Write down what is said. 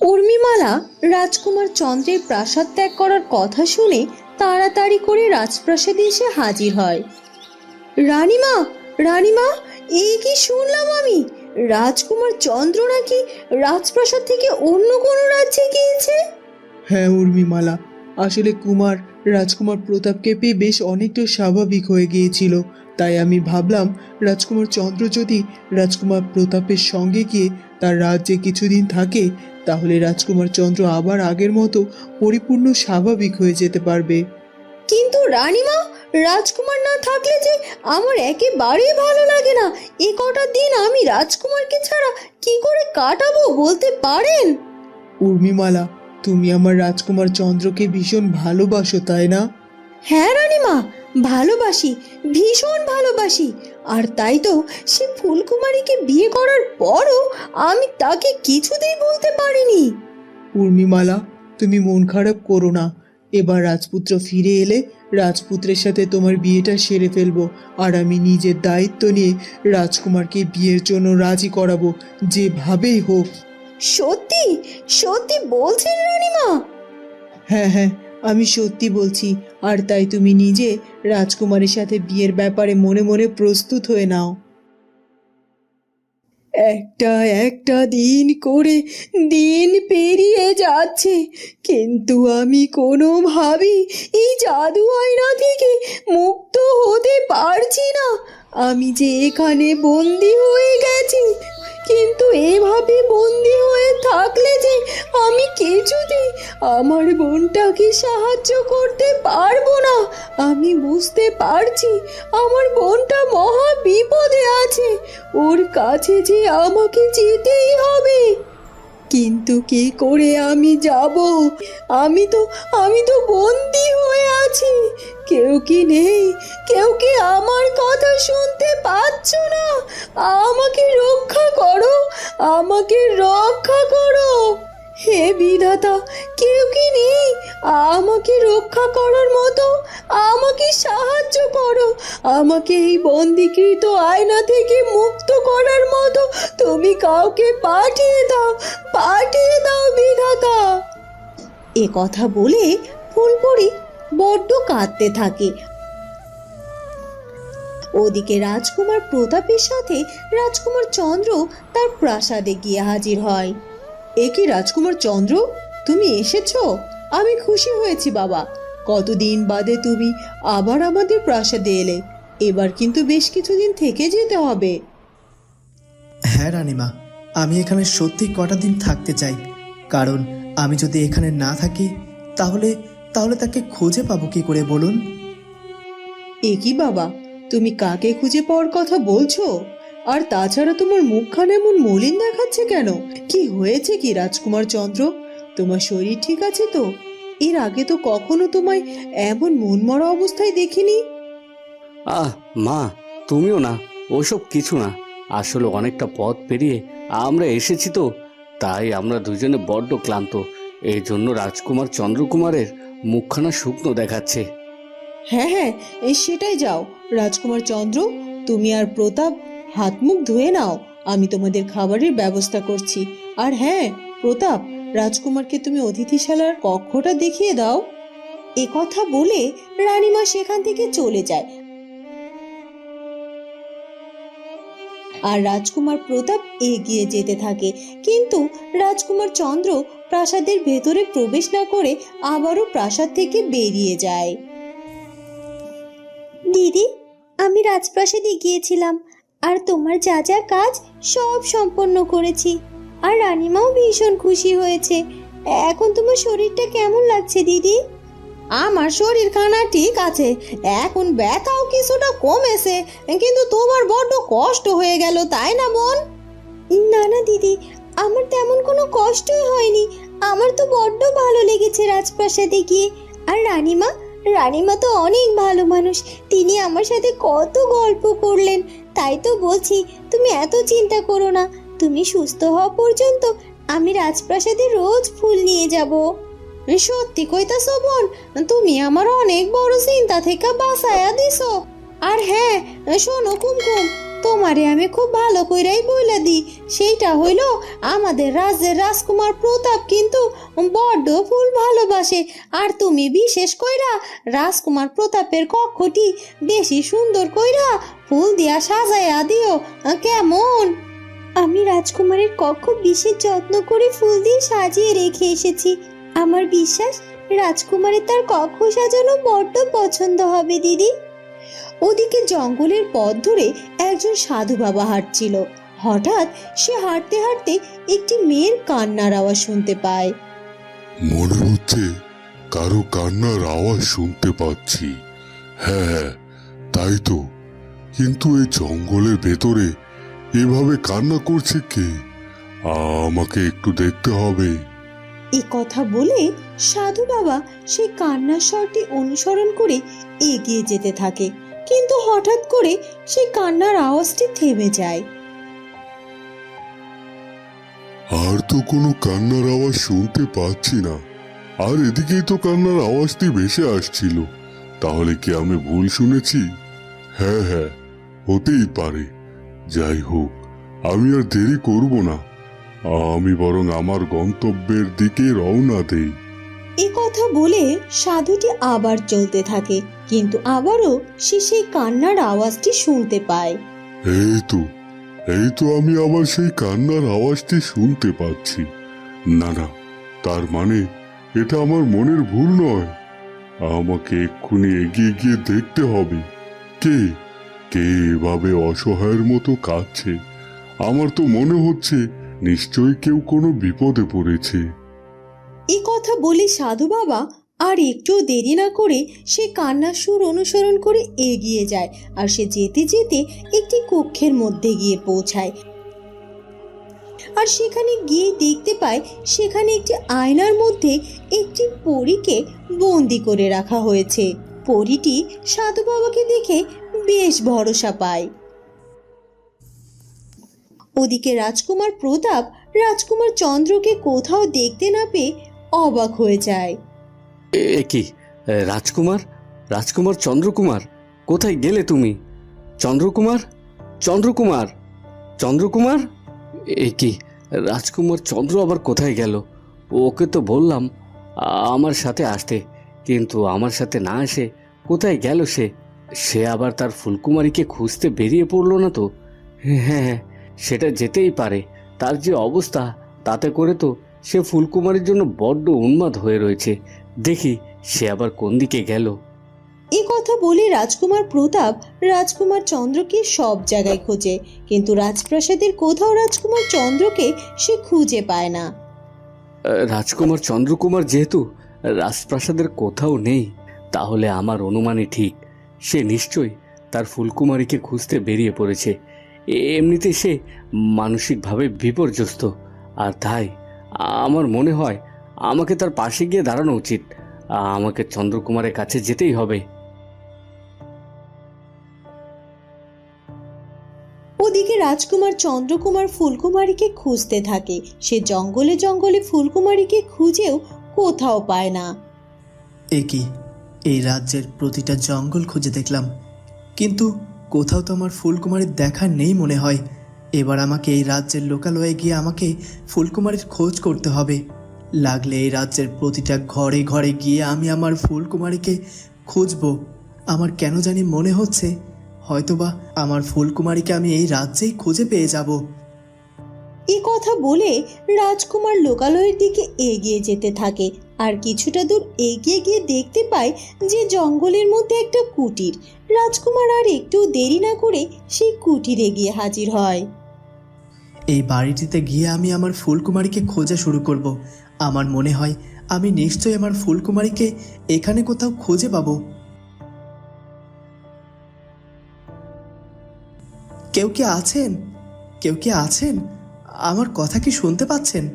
উর্মিমালা রাজকুমার চন্দ্রের প্রাসাদ ত্যাগ করার কথা শুনে তাড়াতাড়ি করে রাজপ্রাসাদে এসে হাজির হয়। রানীমা রানীমা এই কি শুনলাম আমি? রাজকুমার চন্দ্র নাকি রাজপ্রাসাদ থেকে অন্য কোনো রাজ্যে গিয়েছে? হ্যাঁ উর্মিমালা, আসলে কুমার রাজকুমার প্রতাপকে পেয়ে বেশ অনেকটা স্বাভাবিক হয়ে গিয়েছিল। তাই আমি ভাবলাম, রাজকুমার চন্দ্র যদি রাজকুমার প্রতাপের সঙ্গে গিয়ে তার রাজ্যে কিছুদিন থাকে তাহলে রাজকুমার চন্দ্র আবার আগের মতো পরিপূর্ণ স্বাভাবিক হয়ে যেতে পারবে। কিন্তু রানীমা রাজকুমার না থাকলে যে আমার একেবারেই ভালো লাগে না। এ কটা দিন আমি রাজকুমারকে ছাড়া কি করে কাটাবো বলতে পারেন? উর্মিমালা তুমি আমার রাজকুমার চন্দ্রকে ভীষণ ভালোবাসো তাই না? হ্যাঁ রানীমা ভালোবাসি ভীষণ ভালোবাসি। আর তাই তো সে ফুলকুমারীকে বিয়ে করার পরও আমি তাকে কিছুতেই বলতে পারিনি। উর্মিমালা তুমি মন খারাপ করো না। এবার রাজপুত্র ফিরে এলে রাজপুত্রের সাথে তোমার বিয়েটা সেরে ফেলব আর আমি নিজের দায়িত্ব নিয়ে রাজকুমারকে বিয়ের জন্য রাজি করাবো যেভাবেই হোক। সত্যি? সত্যি বলছেন রানীমা? হ্যাঁ হ্যাঁ আমি সত্যি বলছি, আর তাই তুমি নিজে রাজকুমারের সাথে বিয়ের ব্যাপারে মনে মনে প্রস্তুত হয়ে নাও। একটা একটা দিন করে দিন পেরিয়ে যাচ্ছে, কিন্তু আমি কোনোভাবেই এই জাদু আয়না থেকে মুক্ত হতে পারছি না। আমি যে এখানে বন্দি হয়ে গেছি, কিন্তু এভাবে আমার বোনটাকে সাহায্য করতে পারব না। আমি বুঝতে পারছি আমার বোনটা মহা বিপদে আছে। ওর কাছে যে আমাকে যেতেই হবে। কিন্তু কি করে আমি যাব? আমি তো আমি তো বন্দি হয়ে আছি। কেউ কি নেই? কেউ কি আমার কথা শুনতে পাচ্ছ না? আমাকে রক্ষা করো। আমাকে রক্ষা করো। হে বিধাতা, কেউ কি নেই? আমাকে রক্ষা করার মতো, আমাকে সাহায্য করো। আমাকে এই বন্দিকৃত আয়না থেকে মুক্ত করার মতো তুমি কাউকে পাঠিয়ে দাও পাঠিয়ে দাও বিধাতা। এ কথা বলে ফুলপরি বড্ড কাঁদতে থাকে। ওদিকে রাজকুমার প্রতাপের সাথে রাজকুমার চন্দ্র তার প্রাসাদে গিয়ে হাজির হয়। এ কি রাজকুমার চন্দ্র? তুমি এসেছ? আমি খুশি হয়েছি বাবা। কতদিন বাদে তুমি আবার আমাদের প্রাসাদে এলে। এবার কিন্তু বেশ কিছুদিন থেকে যেতে হবে। হ্যাঁ রানিমা আমি এখানে সত্যি কটা দিন থাকতে চাই। কারণ আমি যদি এখানে না থাকি তাহলে তাহলে তাকে খুঁজে পাবো কি করে বলুন? এ কি বাবা তুমি কাকে খুঁজে পাওয়ার কথা বলছো? আর তাছাড়া তোমার মুখখানে এমন মলিন দেখাচ্ছে কেন? কি হয়েছে কি রাজকুমার চন্দ্র? তোমার শরীর ঠিক আছে তো? এর আগে তো কখনো তোমায় এমন মনমরা অবস্থায় দেখিনি? আহ মা তুমিও না ওসব কিছু না। আসলে অনেকটা পথ পেরিয়ে আমরা এসেছি তো তাই আমরা দুজনে বড্ড ক্লান্ত। এই জন্য রাজকুমার চন্দ্রকুমারের মুখখানা শুকনো দেখাচ্ছে। হ্যাঁ হ্যাঁ এই সেটাই যাও। রাজকুমার চন্দ্র তুমি আর প্রতাপ হাত মুখ ধুয়ে নাও, আমি তোমাদের খাবারের ব্যবস্থা করছি। আর হ্যাঁ প্রতাপ, রাজকুমারকে তুমি অতিথিশালার কক্ষটা দেখিয়ে দাও। এ কথা বলে রানীমা সেখান থেকে চলে যায়। আর রাজকুমার প্রতাপ এগিয়ে যেতে থাকে। কিন্তু রাজকুমার চন্দ্র প্রাসাদের ভেতরে প্রবেশ না করে আবারও প্রাসাদ থেকে বেরিয়ে যায়। দিদি, আমি রাজপ্রাসাদে গিয়েছিলাম। আর তোমার যা যা কাজ সব সম্পন্ন করেছি। আর রানিমাও ভীষণ খুশি হয়েছে। এখন তোমার শরীরটা কেমন লাগছে দিদি? আমার শরীর খানা ঠিক আছে। এখন ব্যথাও কিছুটা কমেছে কিন্তু তোমার বড্ড কষ্ট হয়ে গেল তাই না বোন? না না দিদি আমার তেমন কোনো কষ্টই হয়নি। আমার তো বড্ড ভালো লেগেছে রাজপ্রাসাদে গিয়ে। আর রানীমা রানীমা তো অনেক ভালো মানুষ। তিনি আমার সাথে কত গল্প করলেন। তাই তো বলছি, তুমি এত চিন্তা করো না। তুমি সুস্থ হওয়া পর্যন্ত আমি রাজপ্রাসাদে রোজ ফুল নিয়ে যাব। সত্যি কইতা শোভন তুমি আমার অনেক বড় চিন্তা থেকে বাঁচায়া দিছো। আর হ্যাঁ শোনো কুমকুম তোমারে আমি খুব ভালো কইরাই বইলা দিই। সেইটা হইল আমাদের রাজ্যের রাজকুমার প্রতাপ কিন্তু বড্ড ফুল ভালোবাসে। আর তুমি বিশেষ কইরা রাজকুমার প্রতাপের কক্ষটি বেশি সুন্দর কইরা ফুল দিয়া সাজাইয়া দিও। কেমন? আমি রাজকুমারের কক্ষ বিশেষ যত্ন করে ফুল দিয়ে সাজিয়ে রেখে এসেছি। আমার বিশ্বাস, রাজকুমারের তার কক্ষ সাজানো বড্ড পছন্দ হবে, দিদি। ওদিকে জঙ্গলের পথ ধরে একজন সাধু বাবা হাঁটছিল। হঠাৎ সে হাঁটতে হাঁটতে একটি মেয়ের কান্নার আওয়াজ শুনতে পায়। মনে হচ্ছে কারও কান্নার আওয়াজ শুনতে পাচ্ছি। হ্যাঁ হ্যাঁ তাই তো। কিন্তু এই জঙ্গলের ভেতরে এভাবে কান্না করছে কে? আমাকে একটু দেখতে হবে। এ কথা বলে সাধু বাবা সেই কান্নার স্বরটি অনুসরণ করে এগিয়ে যেতে থাকে। কিন্তু হঠাৎ করে সেই কান্নার আওয়াজটি থেমে যায়। আর তো কোনো কান্নার আওয়াজ শুনতে পাচ্ছি না। আর এদিকেই তো কান্নার আওয়াজটি ভেসে আসছিল। তাহলে কি আমি ভুল শুনেছি? হ্যাঁ হ্যাঁ হতেই পারে। যাই হোক, আমি আর দেরি করব না। আমি বরং আমার গন্তব্যের দিকে রওনা দেই। এ কথা বলে সাধুটি আবার চলতে থাকে, কিন্তু আবারও সে সেই কান্নার আওয়াজটি শুনতে পায়। এই তো এই তো আমি আবার সেই কান্নার আওয়াজটি শুনতে পাচ্ছি। না না, তার মানে এটা আমার মনের ভুল নয়। আমাকে এক্ষুনি এগিয়ে গিয়ে দেখতে হবে। কে কে এভাবে অসহায়ের মতো কাঁদছে? আমার তো মনে হচ্ছে নিশ্চয়ই কেউ কোনো বিপদে পড়েছে। এই কথা বলে সাধু বাবা আর একটু দেরি না করে সে কান্নার সুর অনুসরণ করে এগিয়ে যায় আর সে যেতে যেতে একটি কক্ষের মধ্যে গিয়ে পৌঁছায়। আর সেখানে গিয়ে দেখতে পায় সেখানে একটি আয়নার মধ্যে একটি পরীকে বন্দি করে রাখা হয়েছে। পরীটি সাধু বাবাকে দেখে বেশ ভরসা পায়। ওদিকে রাজকুমার প্রতাপ রাজকুমার চন্দ্রকে কোথাও দেখতে না পেয়ে অবাক হয়ে যায়। এ- কি? রাজকুমার? রাজকুমার চন্দ্রকুমার? কোথায় গেলে তুমি? চন্দ্রকুমার? চন্দ্রকুমার? চন্দ্রকুমার? এ কি? রাজকুমার চন্দ্র আবার কোথায় গেল? ওকে তো বললাম, আমার সাথে আসতে। কিন্তু আমার সাথে না এসে কোথায় গেল সে? সে আবার তার ফুলকুমারীকে খুঁজতে বেরিয়ে পড়ল না তো? হ্যাঁ হ্যাঁ সেটা যেতেই পারে। তার যে অবস্থা, তাতে করে তো সে ফুলকুমারীর জন্য বড্ড উন্মাদ হয়ে রয়েছে। দেখি সে আবার কোন দিকে গেল। এ কথা বলে রাজকুমার প্রতাপ রাজকুমার চন্দ্রকে সব জায়গায় খোঁজে কিন্তু রাজপ্রাসাদের কোথাও রাজকুমার চন্দ্রকে সে খুঁজে পায় না। রাজকুমার চন্দ্রকুমার যেহেতু রাজপ্রাসাদের কোথাও নেই তাহলে আমার অনুমানই ঠিক। সে নিশ্চয়ই তার ফুলকুমারীকে খুঁজতে বেরিয়ে পড়েছে। এমনিতে সে মানসিকভাবে বিপর্যস্ত। আর তাই আমার মনে হয় আমাকে তার পাশে গিয়ে দাঁড়ানো উচিত। আমাকে চন্দ্রকুমারের কাছে যেতেই হবে। ওদিকে রাজকুমার চন্দ্রকুমার ফুলকুমারীকে খুঁজতে থাকে। সে জঙ্গলে জঙ্গলে ফুলকুমারীকে খুঁজেও কোথাও পায় না। এ কি? এই রাজ্যের প্রতিটা জঙ্গল খুঁজে দেখলাম। কিন্তু কোথাও তো আমার ফুলকুমারীর দেখা নেই মনে হয়। এবার আমাকে এই রাজ্যের লোকালয়ে গিয়ে আমাকে ফুলকুমারীর খোঁজ করতে হবে। লাগলে এই রাজ্যের প্রতিটা ঘরে ঘরে গিয়ে আমি আমার ফুলকুমারীকে খুঁজবো। আমার কেন জানি মনে হচ্ছে, হয়তোবা আমার ফুলকুমারীকে আমি এই রাজ্যেই খুঁজে পেয়ে যাব। এ কথা বলে রাজকুমার লোকালয়ের দিকে এগিয়ে যেতে থাকে। আর কিছুটা দূর এগিয়ে গিয়ে দেখতে পায় যে জঙ্গলের মধ্যে একটা কুটির। রাজকুমার আর একটু দেরি না করে সেই কুটিরে গিয়ে হাজির হয়। এই বাড়িটিতে গিয়ে আমি আমার ফুলকুমারীকে খোঁজা শুরু করব। আমার মনে হয় আমি নিশ্চয়ই আমার ফুলকুমারীকে এখানে কোথাও খুঁজে পাব। কেউ কি আছেন? কেউ কি আছেন? আমার কথা কি শুনতে পাচ্ছেন?